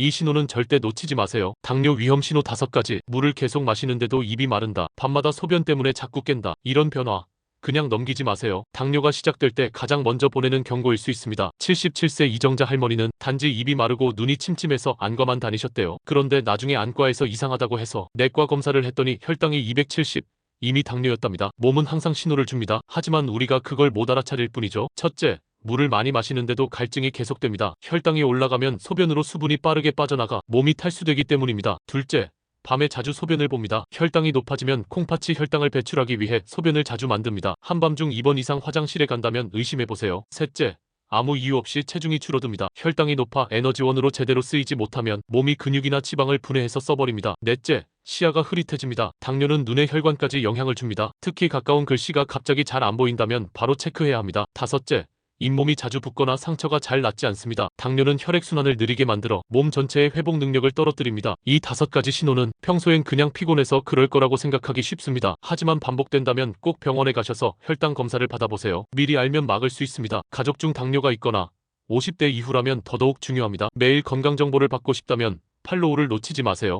이 신호는 절대 놓치지 마세요. 당뇨 위험 신호 다섯 가지. 물을 계속 마시는데도 입이 마른다. 밤마다 소변 때문에 자꾸 깬다. 이런 변화. 그냥 넘기지 마세요. 당뇨가 시작될 때 가장 먼저 보내는 경고일 수 있습니다. 77세 이정자 할머니는 단지 입이 마르고 눈이 침침해서 안과만 다니셨대요. 그런데 나중에 안과에서 이상하다고 해서 내과 검사를 했더니 혈당이 270, 이미 당뇨였답니다. 몸은 항상 신호를 줍니다. 하지만 우리가 그걸 못 알아차릴 뿐이죠. 첫째, 물을 많이 마시는데도 갈증이 계속됩니다. 혈당이 올라가면 소변으로 수분이 빠르게 빠져나가 몸이 탈수되기 때문입니다. 둘째, 밤에 자주 소변을 봅니다. 혈당이 높아지면 콩팥이 혈당을 배출하기 위해 소변을 자주 만듭니다. 한밤중 2번 이상 화장실에 간다면 의심해보세요. 셋째, 아무 이유 없이 체중이 줄어듭니다. 혈당이 높아 에너지원으로 제대로 쓰이지 못하면 몸이 근육이나 지방을 분해해서 써버립니다. 넷째, 시야가 흐릿해집니다. 당뇨는 눈의 혈관까지 영향을 줍니다. 특히 가까운 글씨가 갑자기 잘 안 보인다면 바로 체크해야 합니다. 다섯째, 잇몸이 자주 붓거나 상처가 잘 낫지 않습니다. 당뇨는 혈액순환을 느리게 만들어 몸 전체의 회복 능력을 떨어뜨립니다. 이 다섯 가지 신호는 평소엔 그냥 피곤해서 그럴 거라고 생각하기 쉽습니다. 하지만 반복된다면 꼭 병원에 가셔서 혈당 검사를 받아보세요. 미리 알면 막을 수 있습니다. 가족 중 당뇨가 있거나 50대 이후라면 더더욱 중요합니다. 매일 건강 정보를 받고 싶다면 팔로우를 놓치지 마세요.